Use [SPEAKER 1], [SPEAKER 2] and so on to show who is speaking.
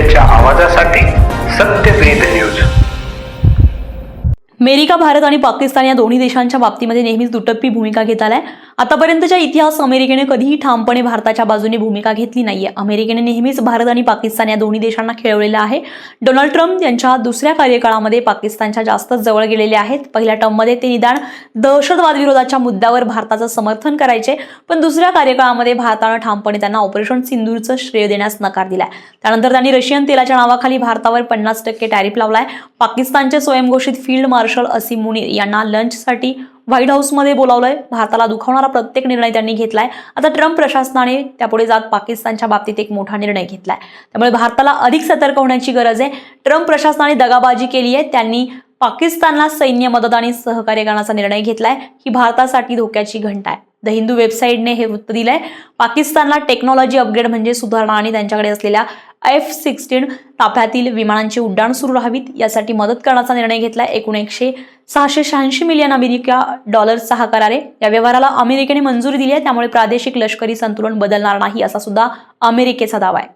[SPEAKER 1] सत्याच्या आवाजासाठी Satyaved news.
[SPEAKER 2] America Bharat आणि पाकिस्तान या दोन्ही देशांच्या बाबतीमध्ये नेहमीच दुटप्पी भूमिका घेत आलाय आतापर्यंतच्या इतिहास अमेरिकेने कधीही ठामपणे भारताच्या बाजूने भूमिका घेतली नाहीये. अमेरिकेने नेहमीच भारत आणि पाकिस्तान या दोन्ही देशांना खेळवलेलं आहे. डोनाल्ड ट्रम्प यांच्या दुसऱ्या कार्यकाळामध्ये पाकिस्तानच्या जास्त जवळ गेलेले आहेत. पहिल्या टर्ममध्ये ते निदान दहशतवाद विरोधाच्या मुद्द्यावर भारताचं समर्थन करायचे पण दुसऱ्या कार्यकाळामध्ये भारतानं ठामपणे त्यांना ऑपरेशन सिंदूरचं श्रेय देण्यास नकार दिलाय. त्यानंतर त्यांनी रशियन तेलाच्या नावाखाली भारतावर पन्नास टक्के टॅरिफ लावलाय. पाकिस्तानचे स्वयंघोषित फील्ड मार्शल असीम मुनीर यांना लंचसाठी व्हाईट हाऊसमध्ये बोलावलंय. भारताला दुखावणारा प्रत्येक निर्णय त्यांनी घेतलाय. आता ट्रम्प प्रशासनाने त्यापुढे जात पाकिस्तानच्या बाबतीत एक मोठा निर्णय घेतलाय. त्यामुळे भारताला अधिक सतर्क होण्याची गरज आहे. ट्रम्प प्रशासनाने दगाबाजी केली आहे. त्यांनी पाकिस्तानला सैन्य मदत आणि सहकार्य करण्याचा निर्णय घेतलाय ही भारतासाठी धोक्याची घंटा आहे. द हिंदू वेबसाईटने हे वृत्त दिलंय. पाकिस्तानला टेक्नॉलॉजी अपग्रेड म्हणजे सुधारणा आणि त्यांच्याकडे असलेल्या एफ सिक्स्टीन ताफ्यातील विमानांची उड्डाण सुरू राहावीत. यासाठी मदत करण्याचा निर्णय घेतला एकूण एकशे सहाशे शहाऐंशी मिलियन अमेरिका डॉलर्सचा हा करार. आहे या व्यवहाराला अमेरिकेने मंजुरी दिली आहे त्यामुळे प्रादेशिक लष्करी संतुलन बदलणार नाही असा सुद्धा अमेरिकेचा दावा आहे.